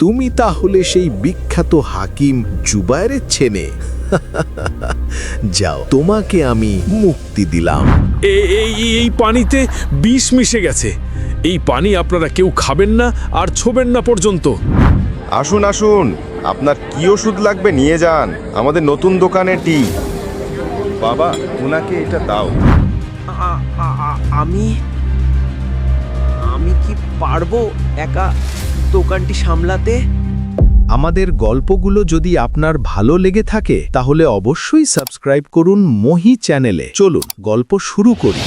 তুমি তাহলে সেই বিখ্যাত হাকিম জুবায়েরের ছেনে যাও তোমাকে আমি মুক্তি দিলাম। এ- এই এই পানিতে বিষ মিশে গেছে। এই পানি আপনারা কেউ খাবেন না আর ছোবেন না পর্যন্ত। আসুন আসুন আপনার কি ওষুধ লাগবে নিয়ে যান। আমাদের নতুন দোকানে টি। বাবা ওনাকে এটা দাও। আমি আমি কি পারব একা? দোকানটি সামলাতে? আমাদের গল্পগুলো যদি আপনার ভালো লেগে থাকে, তাহলে অবশ্যই সাবস্ক্রাইব করুন মহি চ্যানেলে। চলুন, গল্প শুরু করি।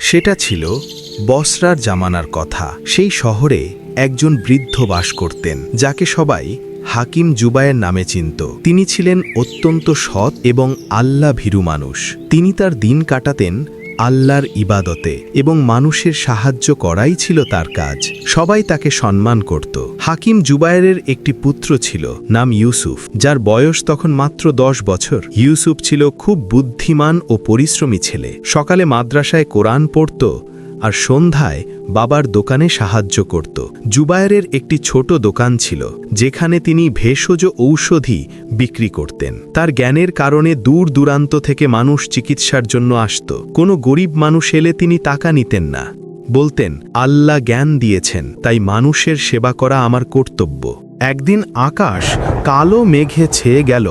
সেটা ছিল বসরার জামানার কথা। সেই শহরে একজন বৃদ্ধ বাস করতেন, যাকে সবাই হাকিম জুবায়ের নামে চিনত। তিনি ছিলেন অত্যন্ত সৎ এবং আল্লাহ ভীরু মানুষ। তিনি তার দিন কাটাতেন আল্লাহর ইবাদতে এবং মানুষের সাহায্য করাই ছিল তার কাজ। সবাই তাকে সম্মান করত। হাকিম জুবায়ের একটি পুত্র ছিল, নাম ইউসুফ, যার বয়স তখন মাত্র দশ বছর। ইউসুফ ছিল খুব বুদ্ধিমান ও পরিশ্রমী ছেলে। সকালে মাদ্রাসায় কোরআন পড়ত আর সন্ধ্যায় বাবার দোকানে সাহায্য করত। জুবায়েরের একটি ছোট দোকান ছিল, যেখানে তিনি ভেষজ ঔষধি বিক্রি করতেন। তার জ্ঞানের কারণে দূর দূরান্ত থেকে মানুষ চিকিৎসার জন্য আসত। কোনো গরিব মানুষ এলে তিনি টাকা নিতেন না। বলতেন, আল্লাহ জ্ঞান দিয়েছেন, তাই মানুষের সেবা করা আমার কর্তব্য। একদিন আকাশ কালো মেঘে ছেয়ে গেল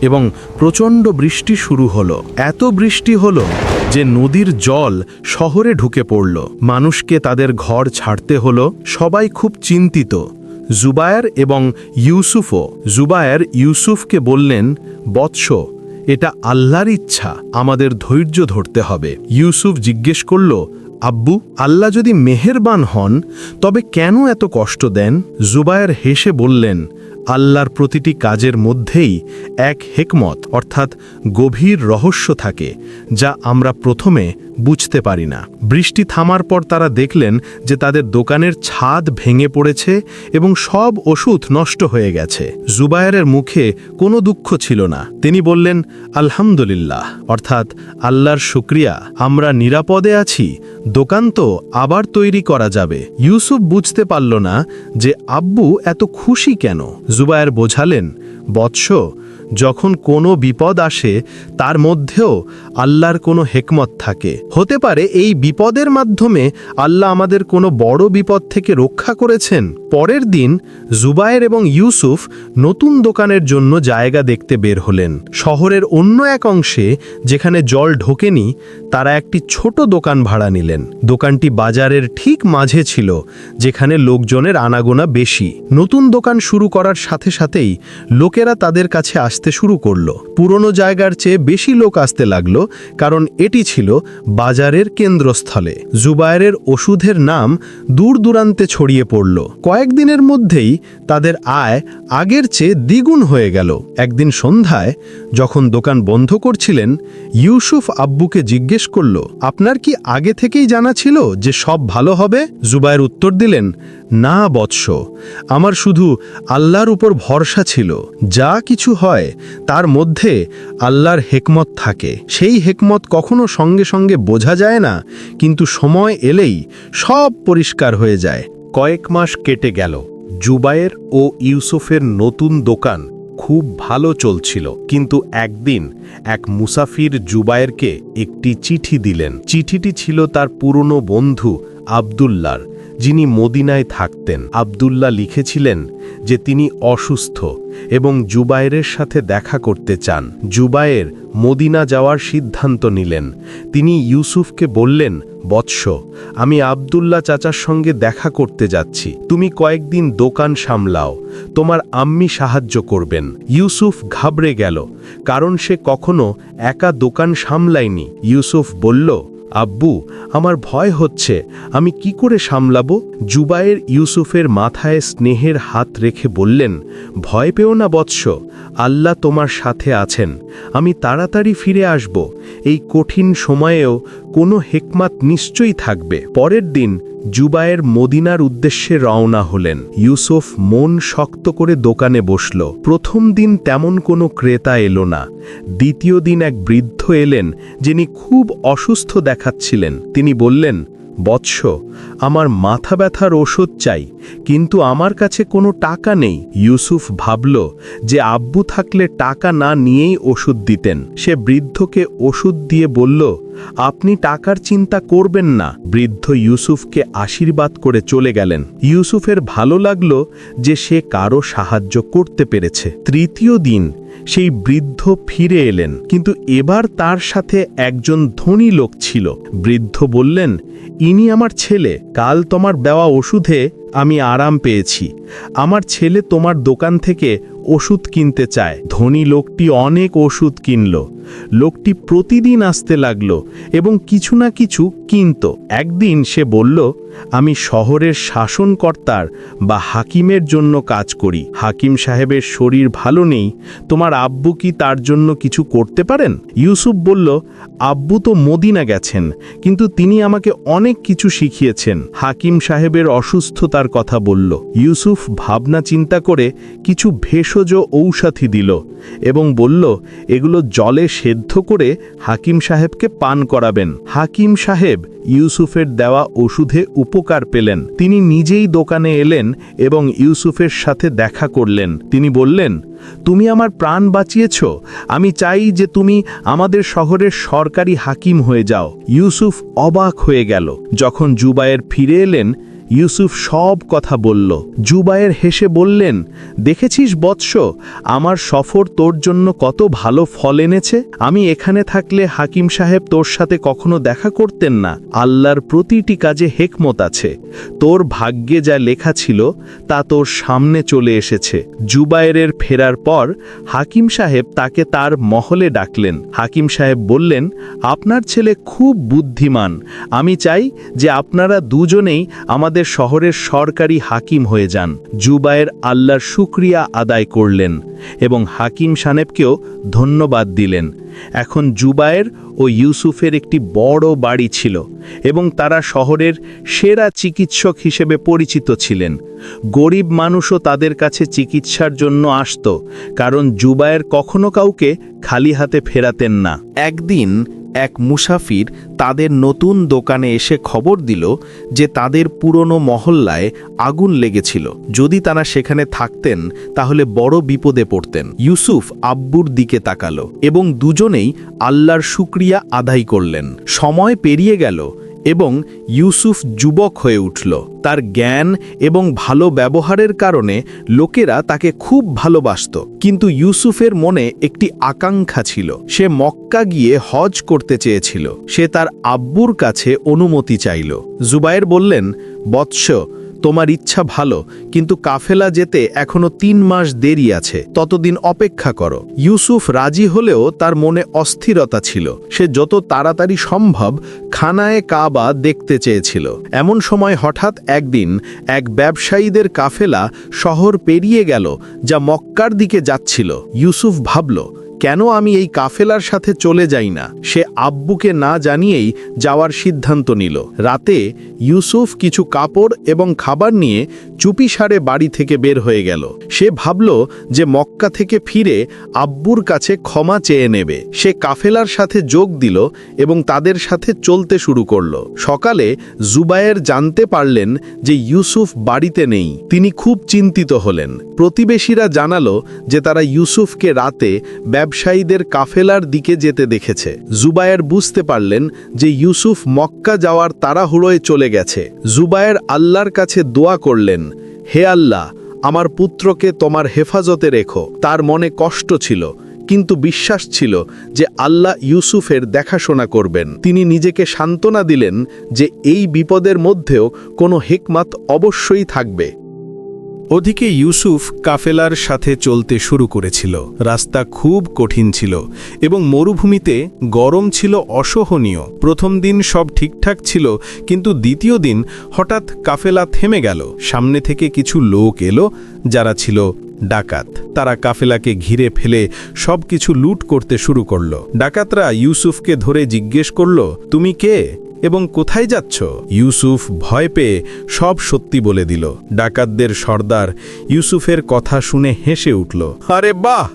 এবং প্রচণ্ড বৃষ্টি শুরু হলো। এত বৃষ্টি হলো যে নদীর জল শহরে ঢুকে পড়ল। মানুষকে তাদের ঘর ছাড়তে হলো। সবাই খুব চিন্তিত। জুবায়ের এবং ইউসুফও, জুবায়ের ইউসুফকে বললেন, বৎস, এটা আল্লাহর ইচ্ছা, আমাদের ধৈর্য ধরতে হবে। ইউসুফ জিজ্ঞেস করল, আব্বু, আল্লাহ যদি মেহেরবান হন, তবে কেন এত কষ্ট দেন? জুবায়ের হেসে বললেন আল্লাহর প্রতিটি কাজের মধ্যেই এক হেকমত, অর্থাৎ গভীর রহস্য থাকে, যা আমরা প্রথমে বুঝতে পারি না। বৃষ্টি থামার পর তারা দেখলেন যে তাদের দোকানের ছাদ ভেঙে পড়েছে এবং সব ওষুধ নষ্ট হয়ে গেছে। জুবায়েরের মুখে কোনো দুঃখ ছিল না। তিনি বললেন, আলহামদুলিল্লাহ। অর্থাৎ, আল্লাহর শুক্রিয়া, আমরা নিরাপদে আছি। দোকান তো আবার তৈরি করা যাবে। ইউসুফ বুঝতে পারল না যে আব্বু এত খুশি কেন। জুবায়ের বোঝালেন বৎস যখন কোনো বিপদ আসে, তার মধ্যেও আল্লাহর কোনো হেকমত থাকে। হতে পারে এই বিপদের মাধ্যমে আল্লাহ আমাদের কোনো বড় বিপদ থেকে রক্ষা করেছেন। পরের দিন জুবায়ের এবং ইউসুফ নতুন দোকানের জন্য জায়গা দেখতে বের হলেন। শহরের অন্য এক অংশে, যেখানে জল ঢোকেনি, তারা একটি ছোট দোকান ভাড়া নিলেন। দোকানটি বাজারের ঠিক মাঝে ছিল, যেখানে লোকজনের আনাগোনা বেশি। নতুন দোকান শুরু করার সাথে সাথেই লোকেরা তাদের কাছে আসতে শুরু করল। পুরনো জায়গার চেয়ে বেশি লোক আসতে লাগল কারণ এটি ছিল বাজারের কেন্দ্রস্থলে। জুবায়েরের ওষুধের নাম দূর দূরান্তে ছড়িয়ে পড়ল। কয়েকদিনের মধ্যেই তাদের আয় আগের চেয়ে দ্বিগুণ হয়ে গেল। একদিন সন্ধ্যায় যখন দোকান বন্ধ করছিলেন, ইউসুফ আব্বুকে জিজ্ঞেস করল, আপনার কি আগে থেকেই জানা ছিল যে সব ভালো হবে? জুবায়ের উত্তর দিলেন, না বৎস। আমার শুধু আল্লাহর উপর ভরসা ছিল। যা কিছু হয় তার মধ্যে আল্লাহর হেকমত থাকে। সেই হেকমত কখনো সঙ্গে সঙ্গে বোঝা যায় না, কিন্তু সময় এলেই সব পরিষ্কার হয়ে যায়। কয়েক মাস কেটে গেল। জুবায়ের ও ইউসুফের নতুন দোকান খুব ভালো চলছিল, কিন্তু একদিন এক মুসাফির জুবায়েরকে একটি চিঠি দিলেন। চিঠিটি ছিল তার পুরনো বন্ধু আবদুল্লার। যিনি মদিনায় থাকতেন। আবদুল্লাহ লিখেছিলেন যে তিনি অসুস্থ এবং জুবায়েরের সাথে দেখা করতে চান। জুবায়ের মদিনা যাওয়ার সিদ্ধান্ত নিলেন। তিনি ইউসুফকে বললেন, বৎস, আমি আবদুল্লাহ চাচার সঙ্গে দেখা করতে যাচ্ছি। তুমি কয়েকদিন দোকান সামলাও। তোমার আম্মি সাহায্য করবেন। ইউসুফ ঘাবড়ে গেল, কারণ সে কখনো একা দোকান সামলায়নি। ইউসুফ বলল আব্বু, আমার ভয় হচ্ছে, আমি কি করে সামলাব? জুবায়ের ইউসুফের মাথায় স্নেহের হাত রেখে বললেন, ভয় পেও না বৎস, আল্লাহ তোমার সাথে আছেন, আমি তাড়াতাড়ি ফিরে আসব, এই কঠিন সময়েও কোনো হেকমাত নিশ্চয়ই থাকবে। পরের দিন জুবায়ের মদিনার উদ্দেশ্যে রওনা হলেন। ইউসুফ মন শক্ত করে দোকানে বসল। প্রথম দিন তেমন কোনো ক্রেতা এলো না। দ্বিতীয় দিন এক বৃদ্ধ এলেন, যিনি খুব অসুস্থ দেখাচ্ছিলেন। তিনি বললেন বৎস, আমার মাথা ব্যথার ওষুধ চাই, কিন্তু আমার কাছে কোনো টাকা নেই। ইউসুফ ভাবল যে আব্বু থাকলে টাকা না নিয়েই ওষুধ দিতেন। সে বৃদ্ধকে ওষুধ দিয়ে বলল, আপনি টাকার চিন্তা করবেন না। বৃদ্ধ ইউসুফকে আশীর্বাদ করে চলে গেলেন। ইউসুফের ভালো লাগল যে সে কারও সাহায্য করতে পেরেছে। তৃতীয় দিন সেই বৃদ্ধ ফিরে এলেন। কিন্তু এবার তার সাথে একজন ধনী লোক ছিল। বৃদ্ধ বললেন, ইনি আমার ছেলে, কাল তোমার দেওয়া ওষুধে আমি আরাম পেয়েছি। আমার ছেলে তোমার দোকান থেকে ওষুধ কিনতে চায়। ধনী লোকটি অনেক ওষুধ কিনল। লোকটি প্রতিদিন আসতে লাগল এবং কিছু না কিছু কিনত। একদিন সে বলল আমি শহরের শাসনকর্তার বা হাকিমের জন্য কাজ করি। হাকিম সাহেবের শরীর ভালো নেই, তোমার আব্বু কি তার জন্য কিছু করতে পারেন? ইউসুফ বলল, আব্বু তো মদিনা গেছেন, কিন্তু তিনি আমাকে অনেক কিছু শিখিয়েছেন। হাকিম সাহেবের অসুস্থতার কথা বলল। ইউসুফ ভাবনা চিন্তা করে কিছু ভেষজ ঔষধি দিল এবং বলল, এগুলো জলে সেদ্ধ করে হাকিম সাহেবকে পান করাবেন। হাকিম সাহেব ইউসুফের দেওয়া ওষুধে উপকার পেলেন। তিনি নিজেই দোকানে এলেন এবং ইউসুফের সাথে দেখা করলেন। তিনি বললেন, তুমি আমার প্রাণ বাঁচিয়েছ। আমি চাই যে তুমি আমাদের শহরের সরকারি হাকিম হয়ে যাও। ইউসুফ অবাক হয়ে গেল। যখন জুবায়ের ফিরে এলেন ইউসুফ সব কথা বলল। জুবায়ের হেসে বললেন, দেখেছিস বৎস, আমার সফর তোর জন্য কত ভালো ফল এনেছে? আমি এখানে থাকলে হাকিম সাহেব তোর সাথে কখনো দেখা করতেন না। আল্লাহর প্রতিটি কাজে হেকমত আছে। তোর ভাগ্যে যা লেখা ছিল, তা তোর সামনে চলে এসেছে। জুবায়েরের ফেরার পর হাকিম সাহেব তাকে তার মহলে ডাকলেন। হাকিম সাহেব বললেন, আপনার ছেলে খুব বুদ্ধিমান। আমি চাই যে আপনারা দুজনেই আমাদের শহরের সরকারি হাকিম হয়ে যান। জুবায়ের আল্লাহর শুক্রিয়া আদায় করলেন এবং হাকিম সানেবকেও ধন্যবাদ দিলেন। এখন জুবায়ের ও ইউসুফের একটি বড় বাড়ি ছিল এবং তারা শহরের সেরা চিকিৎসক হিসেবে পরিচিত ছিলেন। গরিব মানুষও তাদের কাছে চিকিৎসার জন্য আসত, কারণ জুবায়ের কখনো কাউকে খালি হাতে ফেরাতেন না। একদিন এক মুসাফির তাদের নতুন দোকানে এসে খবর দিল যে তাদের পুরনো মহল্লায় আগুন লেগেছিল। যদি তারা সেখানে থাকতেন, তাহলে বড় বিপদে পড়তেন। ইউসুফ আব্বুর দিকে তাকালো এবং দুজনেই আল্লাহর শুক্রিয়া আদায় করলেন। সময় পেরিয়ে গেল এবং ইউসুফ যুবক হয়ে উঠল। তার জ্ঞান এবং ভালো ব্যবহারের কারণে লোকেরা তাকে খুব ভালোবাসত। কিন্তু ইউসুফের মনে একটি আকাঙ্ক্ষা ছিল। সে মক্কা গিয়ে হজ করতে চেয়েছিল। সে তার আব্বুর কাছে অনুমতি চাইল। জুবায়ের বললেন, বৎস তোমার ইচ্ছা ভালো, কিন্তু কাফেলা যেতে এখনও তিন মাস দেরি আছে, ততদিন অপেক্ষা করো। ইউসুফ রাজি হলেও তার মনে অস্থিরতা ছিল, সে যত তাড়াতাড়ি সম্ভব খানায় কাবা দেখতে চেয়েছিল। এমন সময় হঠাৎ একদিন এক ব্যবসায়ীদের কাফেলা শহর পেরিয়ে গেল, যা মক্কার দিকে যাচ্ছিল। ইউসুফ ভাবল কেন আমি এই কাফেলার সাথে চলে যাই না? সে আব্বুকে না জানিয়েই যাওয়ার সিদ্ধান্ত নিল। রাতে ইউসুফ কিছু কাপড় এবং খাবার নিয়ে চুপিসারে বাড়ি থেকে বের হয়ে গেল। সে ভাবল যে মক্কা থেকে ফিরে আব্বুর কাছে ক্ষমা চেয়ে নেবে। সে কাফেলার সাথে যোগ দিল এবং তাদের সাথে চলতে শুরু করল। সকালে জুবায়ের জানতে পারলেন যে ইউসুফ বাড়িতে নেই। তিনি খুব চিন্তিত হলেন। প্রতিবেশীরা জানালো যে তারা ইউসুফকে রাতে ব্যবসায়ীদের কাফেলার দিকে যেতে দেখেছে। জুবায়ের বুঝতে পারলেন যে ইউসুফ মক্কা যাওয়ার তাড়াহুড়োয় চলে গেছে। জুবায়ের আল্লাহর কাছে দোয়া করলেন, হে আল্লাহ, আমার পুত্রকে তোমার হেফাজতে রেখো। তার মনে কষ্ট ছিল, কিন্তু বিশ্বাস ছিল যে আল্লাহ ইউসুফের দেখাশোনা করবেন। তিনি নিজেকে সান্ত্বনা দিলেন যে এই বিপদের মধ্যেও কোনো হেকমাত অবশ্যই থাকবে। ওদিকে ইউসুফ কাফেলার সাথে চলতে শুরু করেছিল। রাস্তা খুব কঠিন ছিল এবং মরুভূমিতে গরম ছিল অসহনীয়। প্রথম দিন সব ঠিকঠাক ছিল, কিন্তু দ্বিতীয় দিন হঠাৎ কাফেলা থেমে গেল। সামনে থেকে কিছু লোক এলো যারা ছিল ডাকাত। তারা কাফেলাকে ঘিরে ফেলে সব কিছু লুট করতে শুরু করল। ডাকাতরা ইউসুফকে ধরে জিজ্ঞেস করল, তুমি কে? এবং কোথায় যাচ্ছ? ইউসুফ ভয় পেয়ে সব সত্যি বলে দিল। ডাকাতদের সর্দার ইউসুফের কথা শুনে হেসে উঠল, আরে বাহ!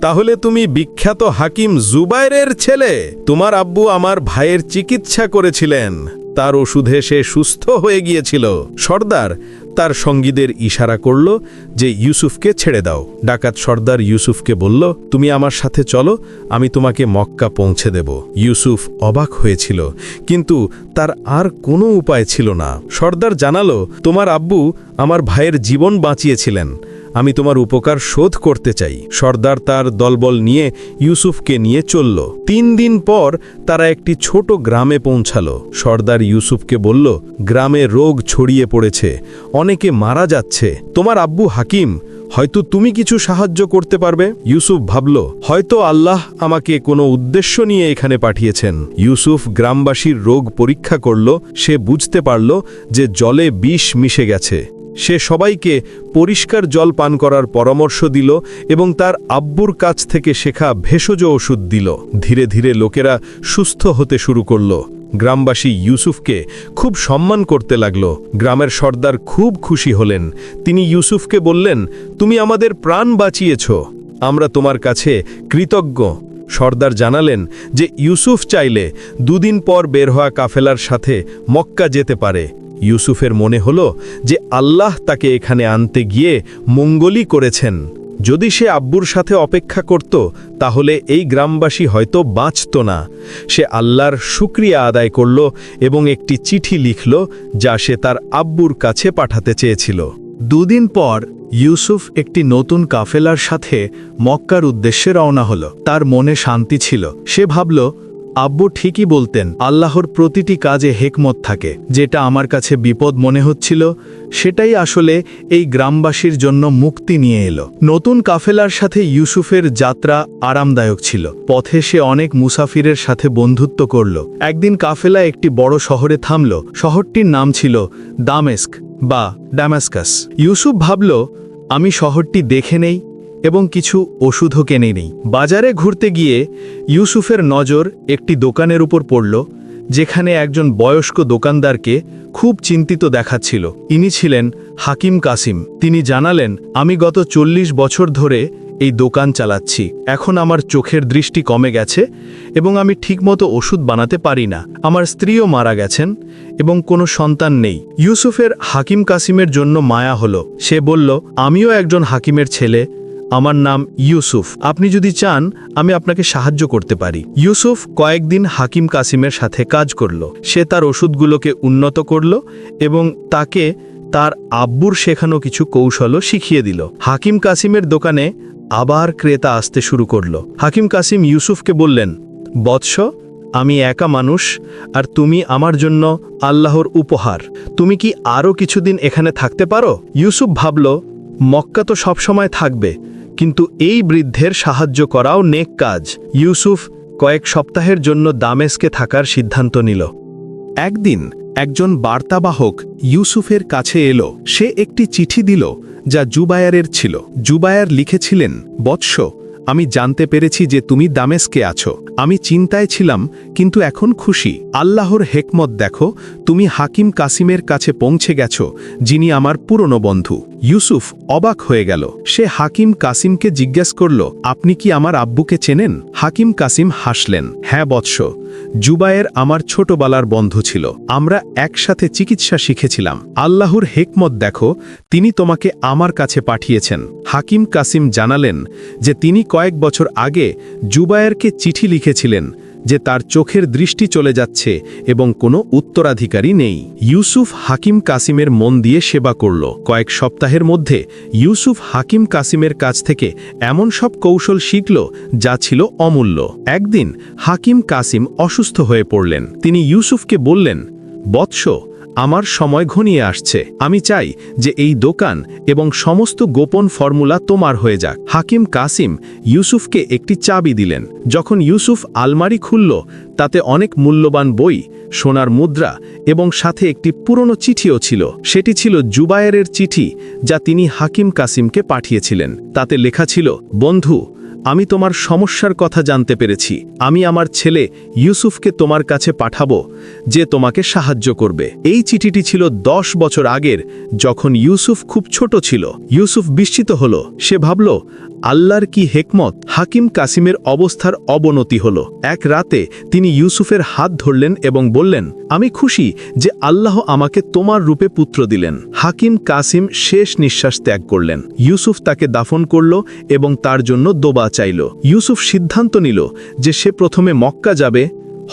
তাহলে তুমি বিখ্যাত হাকিম জুবাইরের ছেলে। তোমার আব্বু আমার ভাইয়ের চিকিৎসা করেছিলেন। তার ওষুধে সে সুস্থ হয়ে গিয়েছিল। সর্দার তার সঙ্গীদের ইশারা করল যে ইউসুফকে ছেড়ে দাও। ডাকাত সর্দার ইউসুফকে বলল, তুমি আমার সাথে চলো, আমি তোমাকে মক্কা পৌঁছে দেব। ইউসুফ অবাক হয়েছিল, কিন্তু তার আর কোনো উপায় ছিল না। সর্দার জানালো, তোমার আব্বু আমার ভাইয়ের জীবন বাঁচিয়েছিলেন। আমি তোমার উপকার শোধ করতে চাই। সর্দার তার দলবল নিয়ে ইউসুফকে নিয়ে চলল। তিন দিন পর তারা একটি ছোট গ্রামে পৌঁছাল। সর্দার ইউসুফকে বলল, গ্রামে রোগ ছড়িয়ে পড়েছে। অনেকে মারা যাচ্ছে। তোমার আব্বু হাকিম, হয়তো তুমি কিছু সাহায্য করতে পারবে? ইউসুফ ভাবল, হয়তো আল্লাহ আমাকে কোনো উদ্দেশ্য নিয়ে এখানে পাঠিয়েছেন। ইউসুফ গ্রামবাসীর রোগ পরীক্ষা করল। সে বুঝতে পারল যে জলে বিষ মিশে গেছে। সে সবাইকে পরিষ্কার জল পান করার পরামর্শ দিল এবং তার আব্বুর কাছ থেকে শেখা ভেষজ ওষুধ দিল। ধীরে ধীরে লোকেরা সুস্থ হতে শুরু করল। গ্রামবাসী ইউসুফকে খুব সম্মান করতে লাগল। গ্রামের সর্দার খুব খুশি হলেন। তিনি ইউসুফকে বললেন, তুমি আমাদের প্রাণ বাঁচিয়েছ। আমরা তোমার কাছে কৃতজ্ঞ। সর্দার জানালেন যে ইউসুফ চাইলে দুদিন পর বের হওয়া কাফেলার সাথে মক্কা যেতে পারে। ইউসুফের মনে হল যে আল্লাহ তাকে এখানে আনতে গিয়ে মঙ্গলই করেছেন। যদি সে আব্বুর সাথে অপেক্ষা করত, তাহলে এই গ্রামবাসী হয়তো বাঁচত না। সে আল্লাহর শুক্রিয়া আদায় করল এবং একটি চিঠি লিখল যা সে তার আব্বুর কাছে পাঠাতে চেয়েছিল। দুদিন পর ইউসুফ একটি নতুন কাফেলার সাথে মক্কার উদ্দেশ্যে রওনা হল। তার মনে শান্তি ছিল। সে ভাবল আব্বু ঠিকই বলতেন, আল্লাহর প্রতিটি কাজে হেকমত থাকে। যেটা আমার কাছে বিপদ মনে হচ্ছিল, সেটাই আসলে এই গ্রামবাসীর জন্য মুক্তি নিয়ে এলো। নতুন কাফেলার সাথে ইউসুফের যাত্রা আরামদায়ক ছিল। পথে সে অনেক মুসাফিরের সাথে বন্ধুত্ব করল। একদিন কাফেলা একটি বড় শহরে থামল। শহরটির নাম ছিল দামেস্ক বা ড্যামাস্কাস ইউসুফ ভাবল, আমি শহরটি দেখে নেই এবং কিছু ওষুধও কেনে নেই। বাজারে ঘুরতে গিয়ে ইউসুফের নজর একটি দোকানের উপর পড়ল, যেখানে একজন বয়স্ক দোকানদারকে খুব চিন্তিত দেখাচ্ছিল। ইনি ছিলেন হাকিম কাসিম। তিনি জানালেন, আমি গত চল্লিশ বছর ধরে এই দোকান চালাচ্ছি। এখন আমার চোখের দৃষ্টি কমে গেছে এবং আমি ঠিকমতো ওষুধ বানাতে পারি না। আমার স্ত্রীও মারা গেছেন এবং কোনো সন্তান নেই। ইউসুফের হাকিম কাসিমের জন্য মায়া হলো। সে বলল, আমিও একজন হাকিমের ছেলে। আমার নাম ইউসুফ। আপনি যদি চান, আমি আপনাকে সাহায্য করতে পারি। ইউসুফ কয়েকদিন হাকিম কাসিমের সাথে কাজ করল। সে তার ওষুধগুলোকে উন্নত করল এবং তাকে তার আব্বুর শেখানো কিছু কৌশলও শিখিয়ে দিল। হাকিম কাসিমের দোকানে আবার ক্রেতা আসতে শুরু করল। হাকিম কাসিম ইউসুফকে বললেন, বৎস, আমি একা মানুষ, আর তুমি আমার জন্য আল্লাহর উপহার। তুমি কি আরও কিছুদিন এখানে থাকতে পারো? ইউসুফ ভাবল, মক্কা তো সবসময় থাকবে কিন্তু এই বৃদ্ধের সাহায্য করাও নেক কাজ। ইউসুফ কয়েক সপ্তাহের জন্য দামেস্কে থাকার সিদ্ধান্ত নিল। একদিন একজন বার্তাবাহক ইউসুফের কাছে এলো। সে একটি চিঠি দিল, যা জুবায়ারের ছিল। জুবায়ার লিখেছিলেন, বৎস, আমি জানতে পেরেছি যে তুমি দামেস্কে আছো। আমি চিন্তায় ছিলাম, কিন্তু এখন খুশি। আল্লাহর হেকমত দেখো, তুমি হাকিম কাসিমের কাছে পৌঁছে গেছো, যিনি আমার পুরনো বন্ধু। ইউসুফ অবাক হয়ে গেল। সে হাকিম কাসিমকে জিজ্ঞেস করল, আপনি কি আমার আব্বুকে চেনেন? হাকিম কাসিম হাসলেন হ্যাঁ বৎস, জুবায়ের আমার ছোটবেলার বন্ধু ছিল। আমরা একসাথে চিকিৎসা শিখেছিলাম। আল্লাহর হেকমত দেখো, তিনি তোমাকে আমার কাছে পাঠিয়েছেন। হাকিম কাসিম জানালেন যে তিনি কয়েক বছর আগে জুবায়েরকে চিঠি লিখেছিলেন যে তার চোখের দৃষ্টি চলে যাচ্ছে এবং কোনো উত্তরাধিকারী নেই। ইউসুফ হাকিম কাসিমের মন দিয়ে সেবা করল। কয়েক সপ্তাহের মধ্যে ইউসুফ হাকিম কাসিমের কাছ থেকে এমন সব কৌশল শিখল যা ছিল অমূল্য। একদিন হাকিম কাসিম অসুস্থ হয়ে পড়লেন। তিনি ইউসুফকে বললেন, বৎস আমার সময় ঘনিয়ে আসছে। আমি চাই যে এই দোকান এবং সমস্ত গোপন ফর্মুলা তোমার হয়ে যাক। হাকিম কাসিম ইউসুফকে একটি চাবি দিলেন। যখন ইউসুফ আলমারি খুলল, তাতে অনেক মূল্যবান বই, সোনার মুদ্রা এবং সাথে একটি পুরনো চিঠিও ছিল। সেটি ছিল জুবায়েরের চিঠি যা তিনি হাকিম কাসিমকে পাঠিয়েছিলেন। তাতে লেখা ছিল, বন্ধু আমি তোমার সমস্যার কথা জানতে পেরেছি। আমি আমার ছেলে ইউসুফকে তোমার কাছে পাঠাবো, যে তোমাকে সাহায্য করবে। এই চিঠিটি ছিল দশ বছর আগের, যখন ইউসুফ খুব ছোট ছিল। ইউসুফ বিস্মিত হল। সে ভাবল, আল্লাহর কি হেকমত? হাকিম কাসিমের অবস্থার অবনতি হল। এক রাতে তিনি ইউসুফের হাত ধরলেন এবং বললেন, আমি খুশি যে আল্লাহ আমাকে তোমার রূপে পুত্র দিলেন। হাকিম কাসিম শেষ নিঃশ্বাস ত্যাগ করলেন। ইউসুফ তাকে দাফন করল এবং তার জন্য দোবা চাইল। ইউসুফ সিদ্ধান্ত নিল যে সে প্রথমে মক্কা যাবে,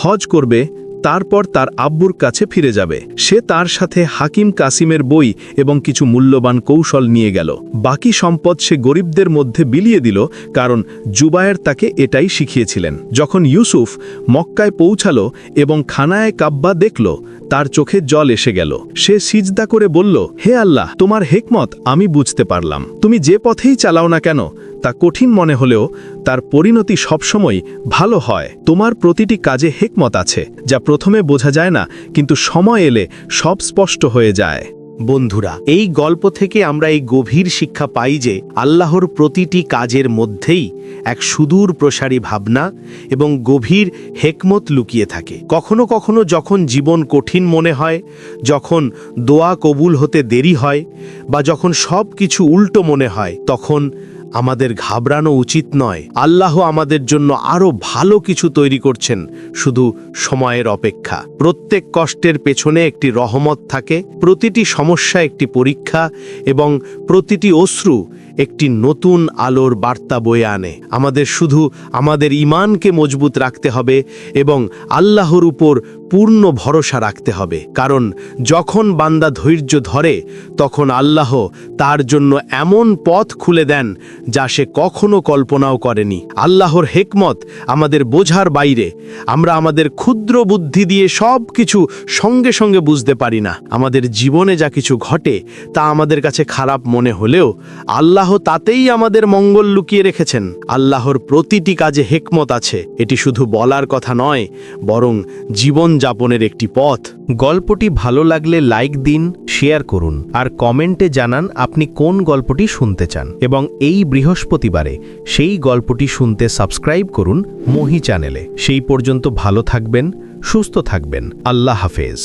হজ করবে, তারপর তার আব্বুর কাছে ফিরে যাবে। সে তার সাথে হাকিম কাসিমের বই এবং কিছু মূল্যবান কৌশল নিয়ে গেল। বাকি সম্পদ সে গরিবদের মধ্যে বিলিয়ে দিল, কারণ জুবায়ের তাকে এটাই শিখিয়েছিলেন। যখন ইউসুফ মক্কায় পৌঁছালো এবং খানায় কাব্বা দেখল তার চোখে জল এসে গেল। সে সিজদা করে বলল, হে আল্লাহ, তোমার হেকমত আমি বুঝতে পারলাম। তুমি যে পথেই চালাও না কেন, তা কঠিন মনে হলেও তার পরিণতি সবসময় ভালো হয়। তোমার প্রতিটি কাজে হেকমত আছে, যা প্রথমে বোঝা যায় না, কিন্তু সময় এলে সব স্পষ্ট হয়ে যায়। বন্ধুরা, এই গল্প থেকে আমরা এই গভীর শিক্ষা পাই যে আল্লাহর প্রতিটি কাজের মধ্যেই এক সুদূর প্রসারী ভাবনা এবং গভীর হেকমত লুকিয়ে থাকে। কখনো কখনো যখন জীবন কঠিন মনে হয়, যখন দোয়া কবুল হতে দেরি হয় বা যখন সব কিছু উল্টো মনে হয়, তখন আমাদের ঘাবড়ানো উচিত নয়। আল্লাহ আমাদের জন্য আরও ভালো কিছু তৈরি করছেন, শুধু সময়ের অপেক্ষা। প্রত্যেক কষ্টের পেছনে একটি রহমত থাকে, প্রতিটি সমস্যা একটি পরীক্ষা, এবং প্রতিটি অশ্রু একটি নতুন আলোর বার্তা বয়ে আনে। আমাদের শুধু আমাদের ইমানকে মজবুত রাখতে হবে, এবং আল্লাহর উপর পূর্ণ ভরসা রাখতে হবে, কারণ যখন বান্দা ধৈর্য ধরে, তখন আল্লাহ তার জন্য এমন পথ খুলে দেন যা সে কখনো কল্পনাও করেনি। আল্লাহর হেকমত আমাদের বোঝার বাইরে, আমরা আমাদের ক্ষুদ্র বুদ্ধি দিয়ে সব কিছু সঙ্গে সঙ্গে বুঝতে পারি না। আমাদের জীবনে যা কিছু ঘটে, তা আমাদের কাছে খারাপ মনে হলেও, আল্লাহ তাতেই আমাদের মঙ্গল লুকিয়ে রেখেছেন। আল্লাহর প্রতিটি কাজে হেকমত আছে। এটি শুধু বলার কথা নয়, বরং জীবন যাপনের একটি পথ। গল্পটি ভালো লাগলে লাইক দিন, শেয়ার করুন, আর কমেন্টে জানান আপনি কোন গল্পটি শুনতে চান। এবং এই বৃহস্পতিবারে সেই গল্পটি শুনতে সাবস্ক্রাইব করুন মহি চ্যানেলে। সেই পর্যন্ত ভালো থাকবেন, সুস্থ থাকবেন। আল্লাহ হাফেজ।